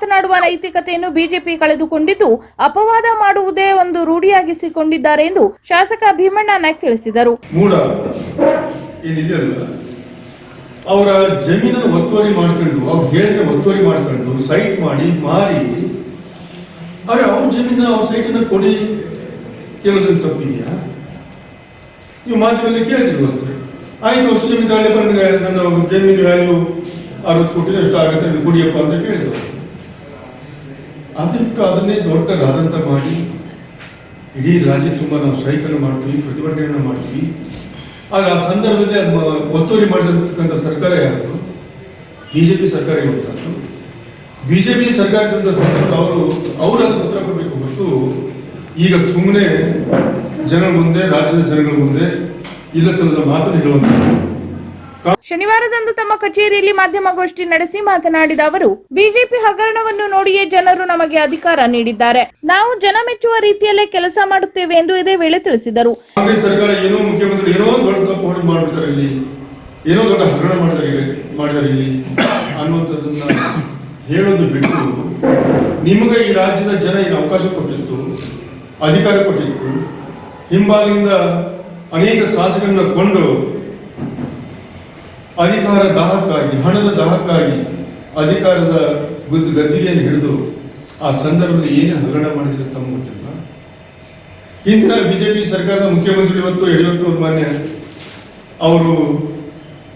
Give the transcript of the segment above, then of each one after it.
ಮಾತನಾಡುವ ನೈತಿಕತೆಯನ್ನು ಬಿಜೆಪಿ ಕಳೆದುಕೊಂಡಿದ್ದು, ಅಪವಾದ ಮಾಡುವುದೇ ಒಂದು ರೂಢಿಯಾಗಿಸಿಕೊಂಡಿದ್ದಾರೆ ಎಂದು ಶಾಸಕ ಭೀಮಣ್ಣ ನಾಯ್ಕ್ ತಿಳಿಸಿದರು. ಅವರ ಜಮೀನನ್ನು ಒತ್ತುವರಿ ಮಾಡ್ಕೊಂಡು, ಅವ್ರು ಹೇಳಿದ್ರೆ ಒತ್ತುವರಿ ಮಾಡ್ಕೊಂಡು ಸೈಟ್ ಮಾಡಿ, ಮಾರಿ. ಅರೆ, ಅವ್ರ ಜಮೀನ, ಅವ್ರ ಸೈಟನ್ನ ಕೊಡಿ ಕೇಳೋದ್ರಲ್ಲಿ ತಪ್ಪಿದೆಯಾ? ನೀವು ಮಾಧ್ಯಮದಲ್ಲಿ ಕೇಳಿದ್ರು ಅಂತ ಆಯ್ತು ಅಷ್ಟು ಜಮೀನು ತಗೊಳ್ಳಿ ಬಂದ್ರೆ ನನ್ನ ಜಮೀನು ವ್ಯಾಲ್ಯೂ ಅರವತ್ತು ಕೋಟಿ ಎಷ್ಟು ಆಗುತ್ತೆ ಕೊಡಿಯಪ್ಪ ಅಂತ ಕೇಳಿದ್ರು. ಅದಕ್ಕೆ ಅದನ್ನೇ ದೊಡ್ಡ ರಾದಂತ ಮಾಡಿ ಇಡೀ ರಾಜ್ಯ ತುಂಬ ನಾವು ಸ್ಟ್ರೈಕನ್ನು ಮಾಡ್ತೀವಿ, ಪ್ರತಿಭಟನೆಯನ್ನು ಮಾಡ್ತೀವಿ. ಆಗ ಆ ಸಂದರ್ಭದಲ್ಲಿ ಒತ್ತುವರಿ ಮಾಡಿರ್ತಕ್ಕಂಥ ಸರ್ಕಾರ ಯಾರು ಬಿ ಜೆ ಪಿ ಸರ್ಕಾರ ಇವತ್ತು ಬಿ ಜೆ ಪಿ ಸರ್ಕಾರದಿಂದ ಸಂದರ್ಭ ಅವರು ಅವರು ಅದಕ್ಕೆ ಉತ್ತರ ಕೊಡಬೇಕು ಹೊರತು ಈಗ ಸುಮ್ಮನೆ ಜನರ ಮುಂದೆ, ರಾಜ್ಯದ ಜನಗಳ ಮುಂದೆ ಇಲ್ಲ ಸಲ್ಲದ ಮಾತನ್ನು ಹೇಳುವಂಥದ್ದು ಶನಿವಾರದಂದು ತಮ್ಮ ಕಚೇರಿಯಲ್ಲಿ ಮಾಧ್ಯಮಗೋಷ್ಠಿ ನಡೆಸಿ ಮಾತನಾಡಿದ ಅವರು, ಬಿಜೆಪಿ ಹಗರಣವನ್ನು ನೋಡಿಯೇ ಜನರು ನಮಗೆ ಅಧಿಕಾರ ನೀಡಿದ್ದಾರೆ. ನಾವು ಜನ ಮೆಚ್ಚುವ ರೀತಿಯಲ್ಲೇ ಕೆಲಸ ಮಾಡುತ್ತೇವೆ ಎಂದು ಇದೇ ವೇಳೆ ತಿಳಿಸಿದರು. ಕಾಂಗ್ರೆಸ್ ಸರ್ಕಾರ ಏನೋ ಮುಖ್ಯಮಂತ್ರಿ ಏನೋ ದೊಡ್ಡ ತಪ್ಪು ಮಾಡ್ಬಿಡ್ತಾರೆ ಇಲ್ಲಿ. ಏನೋ ದೊಡ್ಡ ಹಗರಣ ಮಾಡಿದ್ದಾರೆ ಇಲ್ಲಿ- ಮಾಡಿದ್ದಾರೆ ಇಲ್ಲಿ ಅನ್ನುವಂಥದ್ದನ್ನ ಹೇಳೋದು ಬಿಟ್ಟು ನಿಮಗೆ ಈ ರಾಜ್ಯದ ಜನ ಈಗ ಅವಕಾಶ ಕೊಟ್ಟಿತ್ತು, ಅಧಿಕಾರ ಕೊಟ್ಟಿತ್ತು. ಹಿಂಬಾಲಿಂದ ಅನೇಕ ಶಾಸಕರನ್ನ ಕೊಂಡು ಅಧಿಕಾರ ದಾಹಕ್ಕಾಗಿ, ಹಣದ ದಾಹಕ್ಕಾಗಿ ಅಧಿಕಾರದ ಗುದ್ದು ಗದ್ದಿಗೆಯನ್ನು ಹಿಡಿದು ಆ ಸಂದರ್ಭದಲ್ಲಿ ಏನು ಹಗರಣ ಮಾಡಿದ್ರು ತಮ್ಮ ಗೊತ್ತಿಲ್ಲ. ಹಿಂದಿನ ಬಿಜೆಪಿ ಸರ್ಕಾರದ ಮುಖ್ಯಮಂತ್ರಿ ಇವತ್ತು ಯಡಿಯೂರಪ್ಪ ಮಾನ್ಯ ಅವರು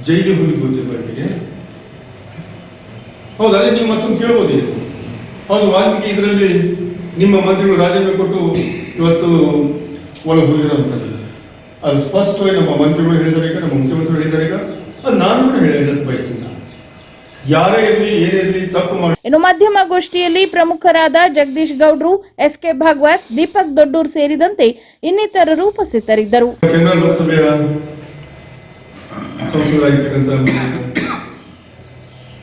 ಜೈಲಿಗೆ ಹೋಗಿ ಗೊತ್ತಿಲ್ಲ ಅವರಿಗೆ. ಹೌದು, ಅದೇ ನೀವು ಮತ್ತೊಂದು ಕೇಳ್ಬೋದು. ಹೌದು, ವಾಲ್ಮೀಕಿ ಇದರಲ್ಲಿ ನಿಮ್ಮ ಮಂತ್ರಿಗಳು ರಾಜೀನಾಮೆ ಕೊಟ್ಟು ಇವತ್ತು ಒಳಗೆ ಹೋಗಿರೋಂಥದ್ದು. ಅದು ಸ್ಪಷ್ಟವಾಗಿ ನಮ್ಮ ಮಂತ್ರಿಗಳು ಹೇಳಿದಾರೆ ಈಗ, ನಮ್ಮ ಮುಖ್ಯಮಂತ್ರಿಗಳು ಹೇಳಿದ್ದಾರೆ ಈಗ. ಅದು ನಾನು ಕೂಡ ಹೇಳಿ ಹೇಳಕ್ ಬಯಸ್ತೀನಿ. ಯಾರೇ ಇರಲಿ ತಪ್ಪು ಮಾಡಿ. ಇನ್ನು ಮಾಧ್ಯಮಗೋಷ್ಠಿಯಲ್ಲಿ ಪ್ರಮುಖರಾದ ಜಗದೀಶ್ ಗೌಡ್ರು ಎಸ್ ಕೆ ಭಾಗವತ್ ದೀಪಕ್ ದೊಡ್ಡೂರ್ ಸೇರಿದಂತೆ ಇನ್ನಿತರರು ಉಪಸ್ಥಿತರಿದ್ದರು. ಕೇಂದ್ರ ಲೋಕಸಭೆಯ ಸಂಸದರಾಗಿರ್ತಕ್ಕಂಥ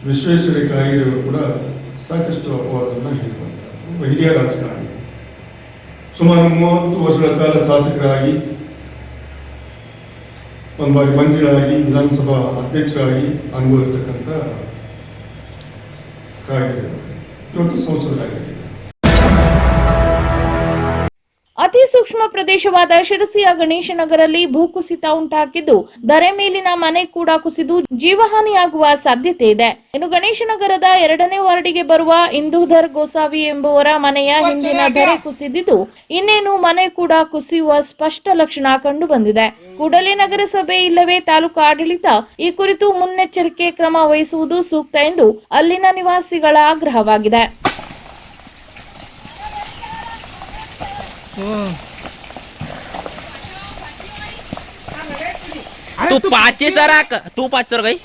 ವಿಶ್ವೇಶ್ವರ ಕಾಯಿದೆ ಕೂಡ ಸಾಕಷ್ಟು ಅಪವಾದವನ್ನು ಒಬ್ಬ ಹಿರಿಯ ರಾಜಕಾರಣಿ. ಸುಮಾರು ಮೂವತ್ತು ವರ್ಷಗಳ ಕಾಲ ಶಾಸಕರಾಗಿ ಒಂದು ಬಾರಿ ಮಂತ್ರಿಗಳಾಗಿ ವಿಧಾನಸಭಾ ಅಧ್ಯಕ್ಷರಾಗಿ ಅನುಭವಿರ್ತಕ್ಕಂಥ ಕಾಯಿದೆ. ಇವತ್ತು ಸಂಸದರಾಗಿದ್ದಾರೆ. ಸೂಕ್ಷ್ಮ ಪ್ರದೇಶವಾದ ಶಿರಸಿಯ ಗಣೇಶನಗರಲ್ಲಿ ಭೂಕುಸಿತ ಉಂಟಾಗಿದ್ದು ದರೆ ಮೇಲಿನ ಮನೆ ಕೂಡ ಕುಸಿದು ಜೀವಹಾನಿಯಾಗುವ ಸಾಧ್ಯತೆ ಇದೆ. ಇನ್ನು ಗಣೇಶನಗರದ ಎರಡನೇ ವಾರ್ಡಿಗೆ ಬರುವ ಇಂದೂಧರ್ ಗೋಸಾವಿ ಎಂಬುವರ ಮನೆಯ ಹಿಂದಿನ ದರೆ ಕುಸಿದಿದ್ದು ಇನ್ನೇನು ಮನೆ ಕೂಡ ಕುಸಿಯುವ ಸ್ಪಷ್ಟ ಲಕ್ಷಣ ಕಂಡು ಬಂದಿದೆ ಕೂಡಲೇ ನಗರಸಭೆ ಇಲ್ಲವೇ ತಾಲೂಕು ಆಡಳಿತ ಈ ಕುರಿತು ಮುನ್ನೆಚ್ಚರಿಕೆ ಕ್ರಮ ವಹಿಸುವುದು ಸೂಕ್ತ ಎಂದು ಅಲ್ಲಿನ ನಿವಾಸಿಗಳ ಆಗ್ರಹವಾಗಿದೆ. तू पाचशे सराक तू पाच तर काही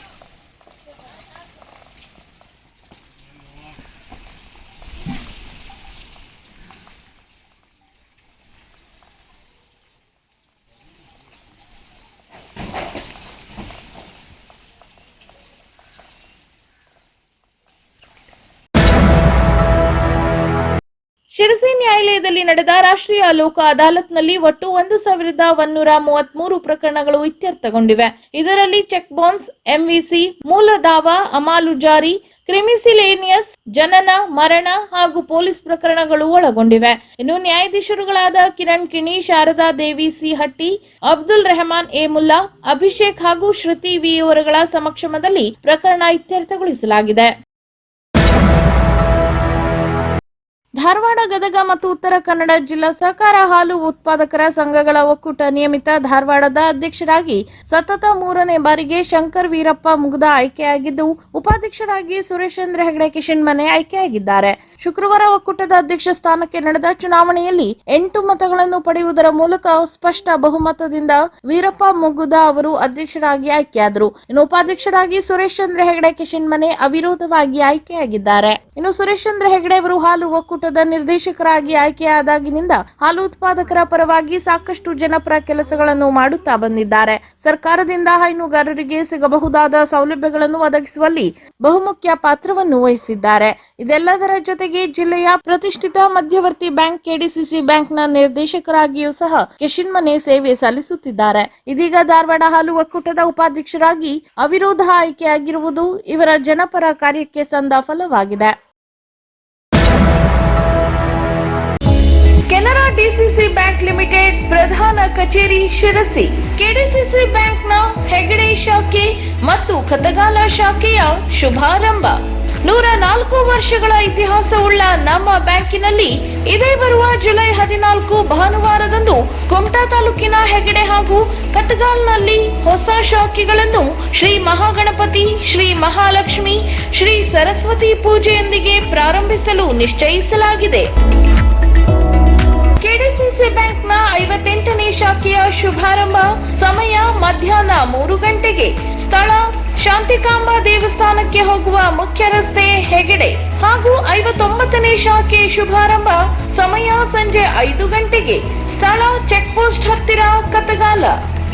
ನ್ಯಾಯಾಲಯದಲ್ಲಿ ನಡೆದ ರಾಷ್ಟ್ರೀಯ ಲೋಕ ಅದಾಲತ್ನಲ್ಲಿ ಒಟ್ಟು ಒಂದು ಸಾವಿರದ ಒಂದೂರ ಮೂವತ್ಮೂರು ಪ್ರಕರಣಗಳು ಇತ್ಯರ್ಥಗೊಂಡಿವೆ. ಇದರಲ್ಲಿ ಚೆಕ್ ಬೌನ್ಸ್ ಎಂವಿಸಿ, ಮೂಲ ದಾವಾ, ಅಮಾಲು ಜಾರಿ, ಕ್ರಿಮಿಸಿಲೇನಿಯಸ್, ಜನನ, ಮರಣ ಹಾಗೂ ಪೊಲೀಸ್ ಪ್ರಕರಣಗಳು ಒಳಗೊಂಡಿವೆ. ಇನ್ನು ನ್ಯಾಯಾಧೀಶರುಗಳಾದ ಕಿರಣ್ ಕಿಣಿ, ಶಾರದಾ ದೇವಿ, ಸಿ. ಹಟ್ಟಿ, ಅಬ್ದುಲ್ ರೆಹಮಾನ್ ಎ. ಮುಲ್ಲಾ, ಅಭಿಷೇಕ್ ಹಾಗೂ ಶ್ರುತಿ ವಿ. ಅವರುಗಳ ಸಮಕ್ಷಮದಲ್ಲಿ ಪ್ರಕರಣ ಇತ್ಯರ್ಥಗೊಳಿಸಲಾಗಿದೆ. ಧಾರವಾಡ, ಗದಗ ಮತ್ತು ಉತ್ತರ ಕನ್ನಡ ಜಿಲ್ಲಾ ಸಹಕಾರ ಹಾಲು ಉತ್ಪಾದಕರ ಸಂಘಗಳ ಒಕ್ಕೂಟ ನಿಯಮಿತ ಧಾರವಾಡದ ಅಧ್ಯಕ್ಷರಾಗಿ ಸತತ ಮೂರನೇ ಬಾರಿಗೆ ಶಂಕರ್ ವೀರಪ್ಪ ಮುಗ್ದ ಆಯ್ಕೆಯಾಗಿದ್ದು, ಉಪಾಧ್ಯಕ್ಷರಾಗಿ ಸುರೇಶೇಂದ್ರ ಹೆಗಡೆ ಕಿಶನ್ ಮನೆ ಆಯ್ಕೆಯಾಗಿದ್ದಾರೆ. ಶುಕ್ರವಾರ ಒಕ್ಕೂಟದ ಅಧ್ಯಕ್ಷ ಸ್ಥಾನಕ್ಕೆ ನಡೆದ ಚುನಾವಣೆಯಲ್ಲಿ ಎಂಟು ಮತಗಳನ್ನು ಪಡೆಯುವುದರ ಮೂಲಕ ಸ್ಪಷ್ಟ ಬಹುಮತದಿಂದ ವೀರಪ್ಪ ಮುಗುದ ಅವರು ಅಧ್ಯಕ್ಷರಾಗಿ ಆಯ್ಕೆಯಾದರು. ಇನ್ನು ಉಪಾಧ್ಯಕ್ಷರಾಗಿ ಸುರೇಶ್ ಚಂದ್ರ ಹೆಗಡೆ ಕಿಶನ್ ಮನೆ ಅವಿರೋಧವಾಗಿ ಆಯ್ಕೆಯಾಗಿದ್ದಾರೆ. ಇನ್ನು ಸುರೇಶ್ ಚಂದ್ರ ಹೆಗಡೆ ಅವರು ಹಾಲು ಒಕ್ಕೂಟ ಒಕ್ಕೂಟದ ನಿರ್ದೇಶಕರಾಗಿ ಆಯ್ಕೆಯಾದಾಗಿನಿಂದ ಹಾಲು ಉತ್ಪಾದಕರ ಪರವಾಗಿ ಸಾಕಷ್ಟು ಜನಪರ ಕೆಲಸಗಳನ್ನು ಮಾಡುತ್ತಾ ಬಂದಿದ್ದಾರೆ. ಸರ್ಕಾರದಿಂದ ಹೈನುಗಾರರಿಗೆ ಸಿಗಬಹುದಾದ ಸೌಲಭ್ಯಗಳನ್ನು ಒದಗಿಸುವಲ್ಲಿ ಬಹುಮುಖ್ಯ ಪಾತ್ರವನ್ನು ವಹಿಸಿದ್ದಾರೆ. ಇದೆಲ್ಲದರ ಜೊತೆಗೆ ಜಿಲ್ಲೆಯ ಪ್ರತಿಷ್ಠಿತ ಮಧ್ಯವರ್ತಿ ಬ್ಯಾಂಕ್ ಕೆಡಿಸಿಸಿ ಬ್ಯಾಂಕ್ನ ನಿರ್ದೇಶಕರಾಗಿಯೂ ಸಹ ಕೆಶಿನ್ಮನೆ ಸೇವೆ ಸಲ್ಲಿಸುತ್ತಿದ್ದಾರೆ. ಇದೀಗ ಧಾರವಾಡ ಹಾಲು ಒಕ್ಕೂಟದ ಉಪಾಧ್ಯಕ್ಷರಾಗಿ ಅವಿರೋಧ ಆಯ್ಕೆಯಾಗಿರುವುದು ಇವರ ಜನಪರ ಕಾರ್ಯಕ್ಕೆ ಸಂದ ಫಲವಾಗಿದೆ. ಕೆನರಾ ಡಿಸಿಸಿ ಬ್ಯಾಂಕ್ ಲಿಮಿಟೆಡ್ ಪ್ರಧಾನ ಕಚೇರಿ ಶಿರಸಿ. ಕೆಡಿಸಿಸಿ ಬ್ಯಾಂಕ್ನ ಹೆಗಡೆ ಶಾಖೆ ಮತ್ತು ಕತಗಾಲ ಶಾಖೆಯ ಶುಭಾರಂಭ. ನೂರ ನಾಲ್ಕು ವರ್ಷಗಳ ಇತಿಹಾಸವುಳ್ಳ ನಮ್ಮ ಬ್ಯಾಂಕಿನಲ್ಲಿ ಇದೇ ಬರುವ ಜುಲೈ ಹದಿನಾಲ್ಕು ಭಾನುವಾರದಂದು ಕುಮಟಾ ತಾಲೂಕಿನ ಹೆಗಡೆ ಹಾಗೂ ಕತಗಾಲ್ನಲ್ಲಿ ಹೊಸ ಶಾಖೆಗಳನ್ನು ಶ್ರೀ ಮಹಾಗಣಪತಿ, ಶ್ರೀ ಮಹಾಲಕ್ಷ್ಮಿ, ಶ್ರೀ ಸರಸ್ವತಿ ಪೂಜೆಯೊಂದಿಗೆ ಪ್ರಾರಂಭಿಸಲು ನಿಶ್ಚಯಿಸಲಾಗಿದೆ. ಕೆಡಿಸಿಸಿ ಬ್ಯಾಂಕ್ನ ಐವತ್ತೆಂಟನೇ ಶಾಖೆಯ ಶುಭಾರಂಭ ಸಮಯ ಮಧ್ಯಾಹ್ನ ಮೂರು ಗಂಟೆಗೆ. ಸ್ಥಳ ಶಾಂತಿಕಾಂಬ ದೇವಸ್ಥಾನಕ್ಕೆ ಹೋಗುವ ಮುಖ್ಯ ರಸ್ತೆ ಹೆಗಡೆ. ಹಾಗೂ ಐವತ್ತೊಂಬತ್ತನೇ ಶಾಖೆ ಶುಭಾರಂಭ ಸಮಯ ಸಂಜೆ ಐದು ಗಂಟೆಗೆ. ಸ್ಥಳ ಚೆಕ್ ಪೋಸ್ಟ್ ಹತ್ತಿರ ಕತಗಾಲ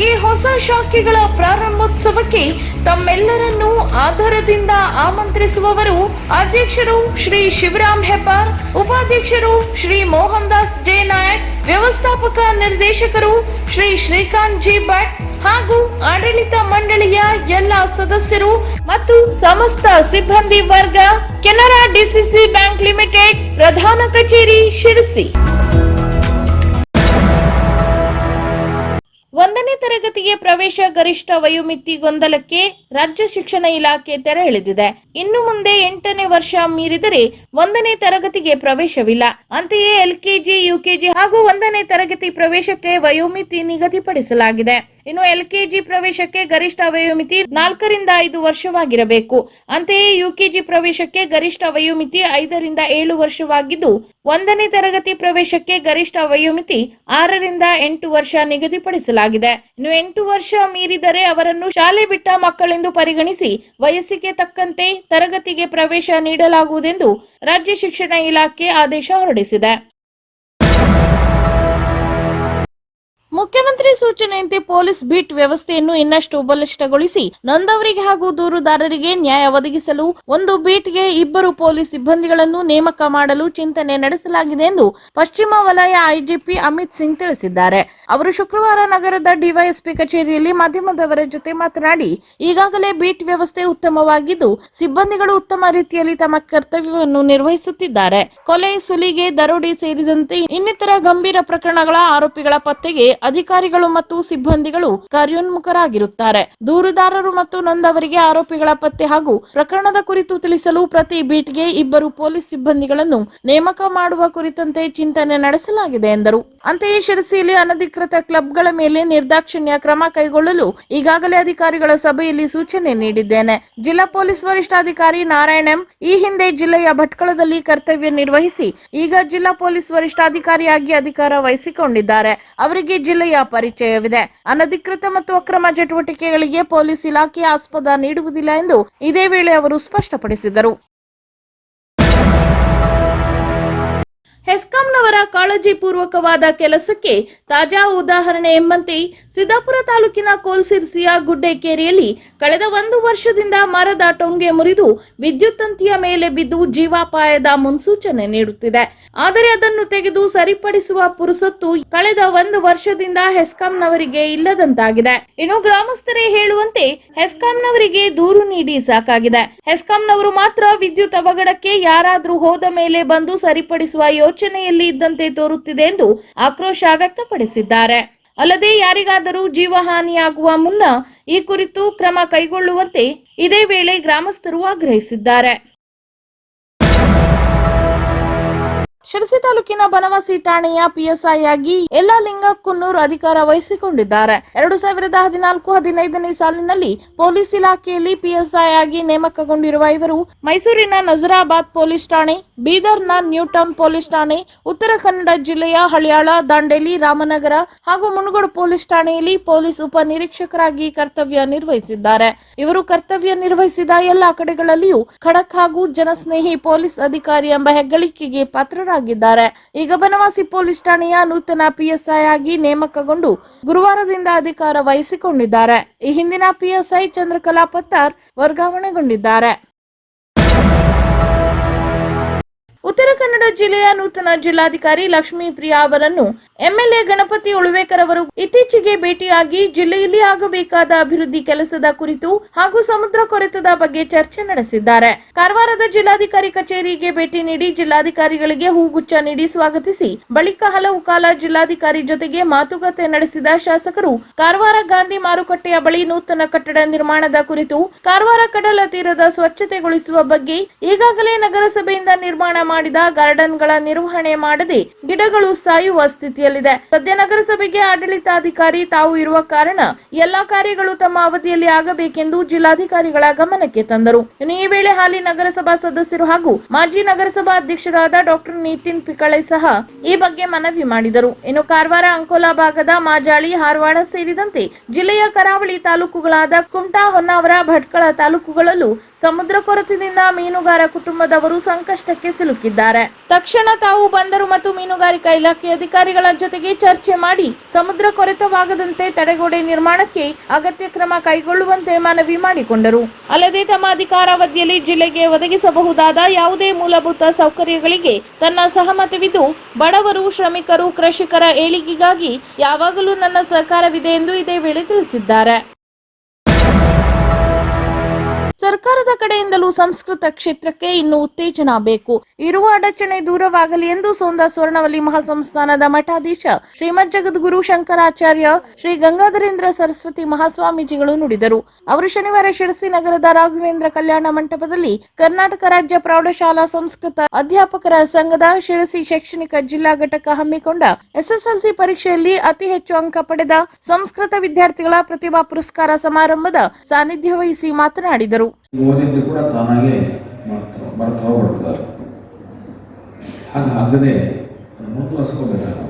ಈ ಹೊಸ ಶಾಖೆಗಳ ಪ್ರಾರಂಭೋತ್ಸವಕ್ಕೆ ತಮ್ಮೆಲ್ಲರನ್ನು ಆಧಾರದಿಂದ ಆಮಂತ್ರಿಸುವವರು ಅಧ್ಯಕ್ಷರು ಶ್ರೀ ಶಿವರಾಮ್ ಹೆಬ್ಬಾರ್, ಉಪಾಧ್ಯಕ್ಷರು ಶ್ರೀ ಮೋಹನ್ ದಾಸ್ ಜೆ ನಾಯಕ್, ವ್ಯವಸ್ಥಾಪಕ ನಿರ್ದೇಶಕರು ಶ್ರೀ ಶ್ರೀಕಾಂತ್ ಜಿ ಭಟ್ ಹಾಗೂ ಆಡಳಿತ ಮಂಡಳಿಯ ಎಲ್ಲ ಸದಸ್ಯರು ಮತ್ತು ಸಮಸ್ತ ಸಿಬ್ಬಂದಿ ವರ್ಗ ಕೆನರಾ ಡಿಸಿಸಿ ಬ್ಯಾಂಕ್ ಲಿಮಿಟೆಡ್ ಪ್ರಧಾನ ಕಚೇರಿ ಶಿರಸಿ. ತರಗತಿಗೆ ಪ್ರವೇಶ ಗರಿಷ್ಠ ವಯೋಮಿತಿ ಗೊಂದಲಕ್ಕೆ ರಾಜ್ಯ ಶಿಕ್ಷಣ ಇಲಾಖೆ ತೆರೆ ಎಳೆದಿದೆ. ಇನ್ನು ಮುಂದೆ ಎಂಟನೇ ವರ್ಷ ಮೀರಿದರೆ ಒಂದನೇ ತರಗತಿಗೆ ಪ್ರವೇಶವಿಲ್ಲ. ಅಂತೆಯೇ ಎಲ್ಕೆಜಿ, ಯುಕೆಜಿ ಹಾಗೂ ಒಂದನೇ ತರಗತಿ ಪ್ರವೇಶಕ್ಕೆ ವಯೋಮಿತಿ ನಿಗದಿಪಡಿಸಲಾಗಿದೆ. ಇನ್ನು ಎಲ್ಕೆಜಿ ಪ್ರವೇಶಕ್ಕೆ ಗರಿಷ್ಠ ವಯೋಮಿತಿ ನಾಲ್ಕರಿಂದ ಐದು ವರ್ಷವಾಗಿರಬೇಕು. ಅಂತೆಯೇ ಯುಕೆಜಿ ಪ್ರವೇಶಕ್ಕೆ ಗರಿಷ್ಠ ವಯೋಮಿತಿ ಐದರಿಂದ ಏಳು ವರ್ಷವಾಗಿದ್ದು, ಒಂದನೇ ತರಗತಿ ಪ್ರವೇಶಕ್ಕೆ ಗರಿಷ್ಠ ವಯೋಮಿತಿ ಆರರಿಂದ ಎಂಟು ವರ್ಷ ನಿಗದಿಪಡಿಸಲಾಗಿದೆ. ಇನ್ನು ಎಂಟು ವರ್ಷ ಮೀರಿದರೆ ಅವರನ್ನು ಶಾಲೆ ಬಿಟ್ಟ ಮಕ್ಕಳೆಂದು ಪರಿಗಣಿಸಿ ವಯಸ್ಸಿಗೆ ತಕ್ಕಂತೆ ತರಗತಿಗೆ ಪ್ರವೇಶ ನೀಡಲಾಗುವುದೆಂದು ರಾಜ್ಯ ಶಿಕ್ಷಣ ಇಲಾಖೆ ಆದೇಶ ಹೊರಡಿಸಿದೆ. ಮುಖ್ಯಮಂತ್ರಿ ಸೂಚನೆಯಂತೆ ಪೊಲೀಸ್ ಬೀಟ್ ವ್ಯವಸ್ಥೆಯನ್ನು ಇನ್ನಷ್ಟು ಬಲಿಷ್ಠಗೊಳಿಸಿ ನೊಂದವರಿಗೆ ಹಾಗೂ ದೂರುದಾರರಿಗೆ ನ್ಯಾಯ ಒದಗಿಸಲು ಒಂದು ಬೀಟ್ಗೆ ಇಬ್ಬರು ಪೊಲೀಸ್ ಸಿಬ್ಬಂದಿಗಳನ್ನು ನೇಮಕ ಮಾಡಲು ಚಿಂತನೆ ನಡೆಸಲಾಗಿದೆ ಎಂದು ಪಶ್ಚಿಮ ವಲಯ ಐಜಿಪಿ ಅಮಿತ್ ಸಿಂಗ್ ತಿಳಿಸಿದ್ದಾರೆ. ಅವರು ಶುಕ್ರವಾರ ನಗರದ ಡಿವೈಎಸ್ಪಿ ಕಚೇರಿಯಲ್ಲಿ ಮಾಧ್ಯಮದವರ ಜೊತೆ ಮಾತನಾಡಿ, ಈಗಾಗಲೇ ಬೀಟ್ ವ್ಯವಸ್ಥೆ ಉತ್ತಮವಾಗಿದ್ದು, ಸಿಬ್ಬಂದಿಗಳು ಉತ್ತಮ ರೀತಿಯಲ್ಲಿ ತಮ್ಮ ಕರ್ತವ್ಯವನ್ನು ನಿರ್ವಹಿಸುತ್ತಿದ್ದಾರೆ. ಕೊಲೆ, ಸುಲಿಗೆ, ದರೋಡೆ ಸೇರಿದಂತೆ ಇನ್ನಿತರ ಗಂಭೀರ ಪ್ರಕರಣಗಳ ಆರೋಪಿಗಳ ಪತ್ತೆಗೆ ಅಧಿಕಾರಿಗಳು ಮತ್ತು ಸಿಬ್ಬಂದಿಗಳು ಕಾರ್ಯೋನ್ಮುಖರಾಗಿರುತ್ತಾರೆ. ದೂರುದಾರರು ಮತ್ತು ನೊಂದವರಿಗೆ ಆರೋಪಿಗಳ ಪತ್ತೆ ಹಾಗೂ ಪ್ರಕರಣದ ಕುರಿತು ತಿಳಿಸಲು ಪ್ರತಿ ಬೀಟ್ಗೆ ಇಬ್ಬರು ಪೊಲೀಸ್ ಸಿಬ್ಬಂದಿಗಳನ್ನು ನೇಮಕ ಮಾಡುವ ಕುರಿತಂತೆ ಚಿಂತನೆ ನಡೆಸಲಾಗಿದೆ ಎಂದರು. ಅಂತೆಯೇ ಶಿರಸಿಯಲ್ಲಿ ಅನಧಿಕೃತ ಕ್ಲಬ್ಗಳ ಮೇಲೆ ನಿರ್ದಾಕ್ಷಿಣ್ಯ ಕ್ರಮ ಕೈಗೊಳ್ಳಲು ಈಗಾಗಲೇ ಅಧಿಕಾರಿಗಳ ಸಭೆಯಲ್ಲಿ ಸೂಚನೆ ನೀಡಿದ್ದೇನೆ. ಜಿಲ್ಲಾ ಪೊಲೀಸ್ ವರಿಷ್ಠಾಧಿಕಾರಿ ನಾರಾಯಣ್ ಎಂ. ಈ ಹಿಂದೆ ಜಿಲ್ಲೆಯ ಭಟ್ಕಳದಲ್ಲಿ ಕರ್ತವ್ಯ ನಿರ್ವಹಿಸಿ ಈಗ ಜಿಲ್ಲಾ ಪೊಲೀಸ್ ವರಿಷ್ಠಾಧಿಕಾರಿಯಾಗಿ ಅಧಿಕಾರ ವಹಿಸಿಕೊಂಡಿದ್ದಾರೆ. ಅವರಿಗೆ ಜಿಲ್ಲೆಯ ಪರಿಚಯವಿದೆ. ಅನಧಿಕೃತ ಮತ್ತು ಅಕ್ರಮ ಚಟುವಟಿಕೆಗಳಿಗೆ ಪೊಲೀಸ್ ಇಲಾಖೆ ಆಸ್ಪದ ನೀಡುವುದಿಲ್ಲ ಎಂದು ಇದೇ ವೇಳೆ ಅವರು ಸ್ಪಷ್ಟಪಡಿಸಿದರು. ಹೆಸ್ಕಾಂನವರ ಕಾಳಜಿ ಪೂರ್ವಕವಾದ ಕೆಲಸಕ್ಕೆ ತಾಜಾ ಉದಾಹರಣೆ ಎಂಬಂತೆ ಸಿದ್ದಾಪುರ ತಾಲೂಕಿನ ಕೋಲ್ಸಿರ್ಸಿಯ ಗುಡ್ಡೆಕೇರಿಯಲ್ಲಿ ಕಳೆದ ಒಂದು ವರ್ಷದಿಂದ ಮರದ ಟೊಂಗೆ ಮುರಿದು ವಿದ್ಯುತ್ ತಂತಿಯ ಮೇಲೆ ಬಿದ್ದು ಜೀವಾಪಾಯದ ಮುನ್ಸೂಚನೆ ನೀಡುತ್ತಿದೆ. ಆದರೆ ಅದನ್ನು ತೆಗೆದು ಸರಿಪಡಿಸುವ ಪುರುಸೊತ್ತು ಕಳೆದ ಒಂದು ವರ್ಷದಿಂದ ಹೆಸ್ಕಾಂನವರಿಗೆ ಇಲ್ಲದಂತಾಗಿದೆ. ಇನ್ನು ಗ್ರಾಮಸ್ಥರೇ ಹೇಳುವಂತೆ ಹೆಸ್ಕಾಂನವರಿಗೆ ದೂರು ನೀಡಿ ಸಾಕಾಗಿದೆ. ಹೆಸ್ಕಾಂನವರು ಮಾತ್ರ ವಿದ್ಯುತ್ ಅವಘಡಕ್ಕೆ ಯಾರಾದ್ರೂ ಹೋದ ಮೇಲೆ ಬಂದು ಸರಿಪಡಿಸುವ ಯೋಚನೆಯಲ್ಲಿ ಇದ್ದಂತೆ ತೋರುತ್ತಿದೆ ಎಂದು ಆಕ್ರೋಶ ವ್ಯಕ್ತಪಡಿಸಿದ್ದಾರೆ. ಅಲ್ಲದೆ ಯಾರಿಗಾದರೂ ಜೀವಹಾನಿಯಾಗುವ ಮುನ್ನ ಈ ಕುರಿತು ಕ್ರಮ ಕೈಗೊಳ್ಳುವಂತೆ ಇದೇ ವೇಳೆ ಗ್ರಾಮಸ್ಥರು ಆಗ್ರಹಿಸಿದ್ದಾರೆ. ಶಿರಸಿ ತಾಲೂಕಿನ ಬನವಾಸಿ ಠಾಣೆಯ ಪಿಎಸ್ಐ ಆಗಿ ಎಲ್ಲಾ ಲಿಂಗಕ್ಕುನ್ನೂರ್ ಅಧಿಕಾರ ವಹಿಸಿಕೊಂಡಿದ್ದಾರೆ. ಎರಡು ಸಾವಿರದ ಹದಿನಾಲ್ಕು ಹದಿನೈದನೇ ಸಾಲಿನಲ್ಲಿ ಪೊಲೀಸ್ ಇಲಾಖೆಯಲ್ಲಿ ಪಿಎಸ್ಐ ಆಗಿ ನೇಮಕಗೊಂಡಿರುವ ಇವರು ಮೈಸೂರಿನ ನಜರಾಬಾದ್ ಪೊಲೀಸ್ ಠಾಣೆ, ಬೀದರ್ನ ನ್ಯೂಟೌನ್ ಪೊಲೀಸ್ ಠಾಣೆ, ಉತ್ತರ ಕನ್ನಡ ಜಿಲ್ಲೆಯ ಹಳಿಯಾಳ, ದಾಂಡೇಲಿ, ರಾಮನಗರ ಹಾಗೂ ಮುನಗೋಡು ಪೊಲೀಸ್ ಠಾಣೆಯಲ್ಲಿ ಪೊಲೀಸ್ ಉಪನಿರೀಕ್ಷಕರಾಗಿ ಕರ್ತವ್ಯ ನಿರ್ವಹಿಸಿದ್ದಾರೆ. ಇವರು ಕರ್ತವ್ಯ ನಿರ್ವಹಿಸಿದ ಎಲ್ಲಾ ಕಡೆಗಳಲ್ಲಿಯೂ ಖಡಕ್ ಹಾಗೂ ಜನಸ್ನೇಹಿ ಪೊಲೀಸ್ ಅಧಿಕಾರಿ ಎಂಬ ಹೆಗ್ಗಳಿಕೆಗೆ ಪಾತ್ರರಾಗಿದ್ದಾರೆ. ಈಗ ಬನವಾಸಿ ಪೊಲೀಸ್ ಠಾಣೆಯ ನೂತನ ಪಿಎಸ್ಐ ಆಗಿ ನೇಮಕಗೊಂಡು ಗುರುವಾರದಿಂದ ಅಧಿಕಾರ ವಹಿಸಿಕೊಂಡಿದ್ದಾರೆ. ಈ ಹಿಂದಿನ ಪಿಎಸ್ಐ ಚಂದ್ರಕಲಾ ಪತ್ತಾರ್ ವರ್ಗಾವಣೆಗೊಂಡಿದ್ದಾರೆ. ಉತ್ತರ ಕನ್ನಡ ಜಿಲ್ಲೆಯ ನೂತನ ಜಿಲ್ಲಾಧಿಕಾರಿ ಲಕ್ಷ್ಮೀ ಪ್ರಿಯಾ ಅವರನ್ನು ಎಂಎಲ್ಎ ಗಣಪತಿ ಉಳುವೇಕರ್ ಅವರು ಇತ್ತೀಚೆಗೆ ಭೇಟಿಯಾಗಿ ಜಿಲ್ಲೆಯಲ್ಲಿ ಆಗಬೇಕಾದ ಅಭಿವೃದ್ಧಿ ಕೆಲಸದ ಕುರಿತು ಹಾಗೂ ಸಮುದ್ರ ಕೊರೆತದ ಬಗ್ಗೆ ಚರ್ಚೆ ನಡೆಸಿದ್ದಾರೆ. ಕಾರವಾರದ ಜಿಲ್ಲಾಧಿಕಾರಿ ಕಚೇರಿಗೆ ಭೇಟಿ ನೀಡಿ ಜಿಲ್ಲಾಧಿಕಾರಿಗಳಿಗೆ ಹೂಗುಚ್ಛ ನೀಡಿ ಸ್ವಾಗತಿಸಿ, ಬಳಿಕ ಹಲವು ಕಾಲ ಜಿಲ್ಲಾಧಿಕಾರಿ ಜೊತೆಗೆ ಮಾತುಕತೆ ನಡೆಸಿದ ಶಾಸಕರು, ಕಾರವಾರ ಗಾಂಧಿ ಮಾರುಕಟ್ಟೆಯ ಬಳಿ ನೂತನ ಕಟ್ಟಡ ನಿರ್ಮಾಣದ ಕುರಿತು ಕಾರವಾರ ಕಡಲ ತೀರದ ಸ್ವಚ್ಛತೆಗೊಳಿಸುವ ಬಗ್ಗೆ ಈಗಾಗಲೇ ನಗರಸಭೆಯಿಂದ ನಿರ್ಮಾಣ ಮಾಡಿದ ಗಾರ್ಡನ್ಗಳ ನಿರ್ವಹಣೆ ಮಾಡದೆ ಗಿಡಗಳು ಸಾಯುವ ಸ್ಥಿತಿಯಲ್ಲಿದೆ. ಸದ್ಯ ನಗರಸಭೆಗೆ ಆಡಳಿತಾಧಿಕಾರಿ ತಾವು ಇರುವ ಕಾರಣ ಎಲ್ಲಾ ಕಾರ್ಯಗಳು ತಮ್ಮ ಅವಧಿಯಲ್ಲಿ ಆಗಬೇಕೆಂದು ಜಿಲ್ಲಾಧಿಕಾರಿಗಳ ಗಮನಕ್ಕೆ ತಂದರು. ಇನ್ನು ಈ ವೇಳೆ ಹಾಲಿ ನಗರಸಭಾ ಸದಸ್ಯರು ಹಾಗೂ ಮಾಜಿ ನಗರಸಭಾ ಅಧ್ಯಕ್ಷರಾದ ಡಾಕ್ಟರ್ ನಿತಿನ್ ಪಿಕಳೆ ಸಹ ಈ ಬಗ್ಗೆ ಮನವಿ ಮಾಡಿದರು. ಇನ್ನು ಕಾರವಾರ ಅಂಕೋಲಾ ಭಾಗದ ಮಾಜಾಳಿ ಹಾರವಾಡ ಸೇರಿದಂತೆ ಜಿಲ್ಲೆಯ ಕರಾವಳಿ ತಾಲೂಕುಗಳಾದ ಕುಮಟಾ ಹೊನ್ನಾವರ ಭಟ್ಕಳ ತಾಲೂಕುಗಳಲ್ಲೂ ಸಮುದ್ರ ಕೊರತೆಯಿಂದ ಮೀನುಗಾರ ಕುಟುಂಬದವರು ಸಂಕಷ್ಟಕ್ಕೆ ಸಿಲುಕಿದ್ದಾರೆ. ತಕ್ಷಣ ತಾವು ಬಂದರು ಮತ್ತು ಮೀನುಗಾರಿಕಾ ಇಲಾಖೆ ಅಧಿಕಾರಿಗಳ ಜೊತೆಗೆ ಚರ್ಚೆ ಮಾಡಿ ಸಮುದ್ರ ಕೊರೆತವಾಗದಂತೆ ತಡೆಗೋಡೆ ನಿರ್ಮಾಣಕ್ಕೆ ಅಗತ್ಯ ಕ್ರಮ ಕೈಗೊಳ್ಳುವಂತೆ ಮನವಿ ಮಾಡಿಕೊಂಡರು. ಅಲ್ಲದೆ ತಮ್ಮ ಅಧಿಕಾರಾವಧಿಯಲ್ಲಿ ಜಿಲ್ಲೆಗೆ ಒದಗಿಸಬಹುದಾದ ಯಾವುದೇ ಮೂಲಭೂತ ಸೌಕರ್ಯಗಳಿಗೆ ತನ್ನ ಸಹಮತವಿದ್ದು, ಬಡವರು, ಶ್ರಮಿಕರು, ಕೃಷಿಕರ ಏಳಿಗೆಗಾಗಿ ಯಾವಾಗಲೂ ನನ್ನ ಸಹಕಾರವಿದೆ ಎಂದು ಇದೇ ವೇಳೆ ತಿಳಿಸಿದ್ದಾರೆ. ಸರ್ಕಾರದ ಕಡೆಯಿಂದಲೂ ಸಂಸ್ಕೃತ ಕ್ಷೇತ್ರಕ್ಕೆ ಇನ್ನು ಉತ್ತೇಜನ ಬೇಕು. ಇರುವ ಅಡಚಣೆ ದೂರವಾಗಲಿ ಎಂದು ಸೋಂದ ಸ್ವರ್ಣವಲ್ಲಿ ಮಹಾಸಂಸ್ಥಾನದ ಮಠಾಧೀಶ ಶ್ರೀಮದ್ ಜಗದ್ಗುರು ಶಂಕರಾಚಾರ್ಯ ಶ್ರೀ ಗಂಗಾಧರೇಂದ್ರ ಸರಸ್ವತಿ ಮಹಾಸ್ವಾಮೀಜಿಗಳು ನುಡಿದರು. ಅವರು ಶನಿವಾರ ಶಿರಸಿ ನಗರದ ರಾಘವೇಂದ್ರ ಕಲ್ಯಾಣ ಮಂಟಪದಲ್ಲಿ ಕರ್ನಾಟಕ ರಾಜ್ಯ ಪ್ರೌಢಶಾಲಾ ಸಂಸ್ಕೃತ ಅಧ್ಯಾಪಕರ ಸಂಘದ ಶಿರಸಿ ಶೈಕ್ಷಣಿಕ ಜಿಲ್ಲಾ ಘಟಕ ಹಮ್ಮಿಕೊಂಡ ಎಸ್ಎಸ್ಎಲ್ಸಿ ಪರೀಕ್ಷೆಯಲ್ಲಿ ಅತಿ ಹೆಚ್ಚು ಅಂಕ ಪಡೆದ ಸಂಸ್ಕೃತ ವಿದ್ಯಾರ್ಥಿಗಳ ಪ್ರತಿಭಾ ಪುರಸ್ಕಾರ ಸಮಾರಂಭದ ಸಾನ್ನಿಧ್ಯ ವಹಿಸಿ ಮಾತನಾಡಿದರು. ಓದಿದ್ದು ಕೂಡ ತಾನಾಗೆ ಬರ್ತಾ ಬರ್ತದೆ ಹಾಗೆ ಆಗದೆ ಮುಂದುವರ್ಸ್ಕೋಬೇಕಾಗ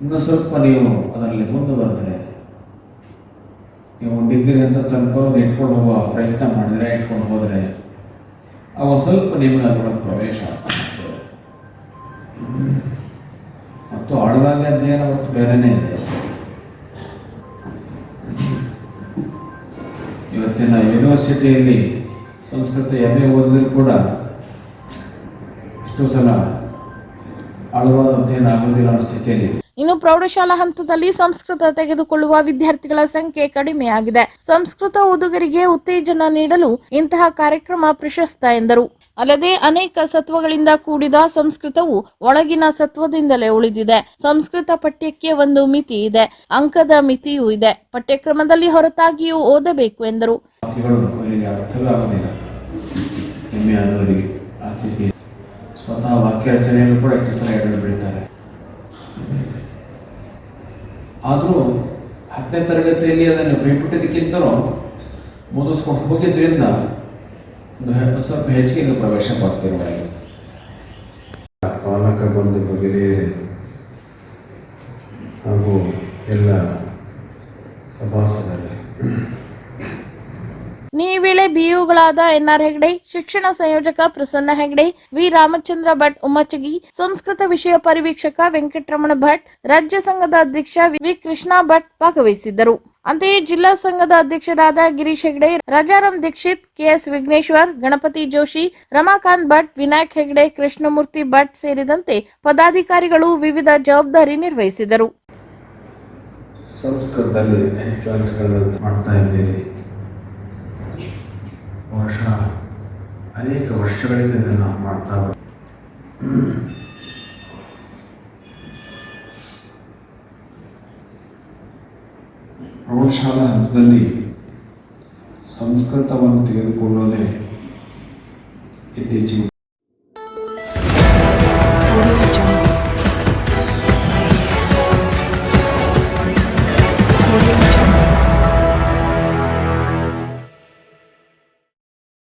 ಇನ್ನು ಸ್ವಲ್ಪ ನೀವು ಅದರಲ್ಲಿ ಮುಂದುವರೆದ್ರೆ ನೀವು ಡಿಗ್ರಿ ಅಂತ ತನಕ ಇಟ್ಕೊಂಡು ಹೋಗುವ ಪ್ರಯತ್ನ ಮಾಡಿದರೆ, ಇಟ್ಕೊಂಡು ಹೋದರೆ ಅವಾಗ ಸ್ವಲ್ಪ ನಿಮಗೆ ಅದರೊಳಗೆ ಪ್ರವೇಶ ಮತ್ತು ಆಳವಾಗಿ ಅಧ್ಯಯನ ಮತ್ತು ಬೇರೆನೇ ಇದೆ. ಯೂನಿವರ್ಸಿಟಿಯಲ್ಲಿ ಸಂಸ್ಕೃತ ಎಂ ಎ ಓದಿದ್ರು ಕೂಡ ಎಷ್ಟೋ ಸಲ ಆಳವಾದ ಅಧ್ಯಯನ ಸ್ಥಿತಿಯಲ್ಲಿ ಇನ್ನು ಪ್ರೌಢಶಾಲಾ ಹಂತದಲ್ಲಿ ಸಂಸ್ಕೃತ ತೆಗೆದುಕೊಳ್ಳುವ ವಿದ್ಯಾರ್ಥಿಗಳ ಸಂಖ್ಯೆ ಕಡಿಮೆಯಾಗಿದೆ. ಸಂಸ್ಕೃತ ಓದುಗರಿಗೆ ಉತ್ತೇಜನ ನೀಡಲು ಇಂತಹ ಕಾರ್ಯಕ್ರಮ ಪ್ರಶಸ್ತ ಎಂದರು. ಅಲ್ಲದೆ ಅನೇಕ ಸತ್ವಗಳಿಂದ ಕೂಡಿದ ಸಂಸ್ಕೃತವು ಒಳಗಿನ ಸತ್ವದಿಂದಲೇ ಉಳಿದಿದೆ. ಸಂಸ್ಕೃತ ಪಠ್ಯಕ್ಕೆ ಒಂದು ಮಿತಿ ಇದೆ. ಅಂಕದ ಮಿತಿಯೂ ಇದೆ. ಪಠ್ಯಕ್ರಮದಲ್ಲಿ ಹೊರತಾಗಿಯೂ ಓದಬೇಕು ಎಂದರು. ವಾಕ್ಯಗಳು ಅವರಿಗೆ ಅರ್ಥವೇ ಆಗೋದಿಲ್ಲ ಹೆಮ್ಮೆ ಆದವರಿಗೆ ಆ ಸ್ಥಿತಿ ಸ್ವತಃ ವಾಕ್ಯ ರಚನೆಯನ್ನು ಕೂಡ ಎಷ್ಟು ಸಲ ಎಡರು ಬಿಡುತ್ತಾರೆ. ಆದರೂ ಹತ್ತನೇ ತರಗತಿಯಲ್ಲಿ ಅದನ್ನು ಕೈಬಿಟ್ಟಿದ್ದಕ್ಕಿಂತಲೂ ಮುಂದಿಸ್ಕೊಂಡು ಹೋಗಿದ್ದರಿಂದ ಒಂದು ಸ್ವಲ್ಪ ಹೆಚ್ಚಿಗೆ ಪ್ರವೇಶ ಒಳಗೆ ಪಾಲಕ ಬಂದು ಹಾಗೂ ಎಲ್ಲ ಸಭಾಸದರೇ. ವೇಳೆ ಬಿಯುಗಳಾದ ಎನ್ಆರ್ ಹೆಗ್ಡೆ, ಶಿಕ್ಷಣ ಸಂಯೋಜಕ ಪ್ರಸನ್ನ ಹೆಗ್ಡೆ, ವಿ ರಾಮಚಂದ್ರ ಭಟ್ ಉಮ್ಮಚಗಿ ಸಂಸ್ಕೃತ ವಿಷಯ ಪರಿವೀಕ್ಷಕ ವೆಂಕಟರಮಣ ಭಟ್, ರಾಜ್ಯ ಸಂಘದ ಅಧ್ಯಕ್ಷ ವಿ ಕೃಷ್ಣ ಭಟ್ ಭಾಗವಹಿಸಿದ್ದರು. ಅಂತೆಯೇ ಜಿಲ್ಲಾ ಸಂಘದ ಅಧ್ಯಕ್ಷರಾದ ಗಿರೀಶ್ ಹೆಗ್ಡೆ, ರಾಜಾರಾಮ್ ದೀಕ್ಷಿತ್, ಕೆಎಸ್ ವಿಘ್ನೇಶ್ವರ್, ಗಣಪತಿ ಜೋಶಿ, ರಮಾಕಾಂತ್ ಭಟ್, ವಿನಾಯಕ್ ಹೆಗ್ಡೆ, ಕೃಷ್ಣಮೂರ್ತಿ ಭಟ್ ಸೇರಿದಂತೆ ಪದಾಧಿಕಾರಿಗಳು ವಿವಿಧ ಜವಾಬ್ದಾರಿ ನಿರ್ವಹಿಸಿದರು. ಸಂಸ್ಕೃತದಲ್ಲಿ ಮಾಡ್ತಾ ಇದ್ದೀರಿ ಬಹುಶಃ ಅನೇಕ ವರ್ಷಗಳಿಂದ ಇದನ್ನು ಮಾಡ್ತಾ ಪ್ರೌಢಶಾಲಾ ಹಂತದಲ್ಲಿ ಸಂಸ್ಕೃತವನ್ನು ತೆಗೆದುಕೊಳ್ಳೋದೇ ಇತ್ತೀಚೆಗೆ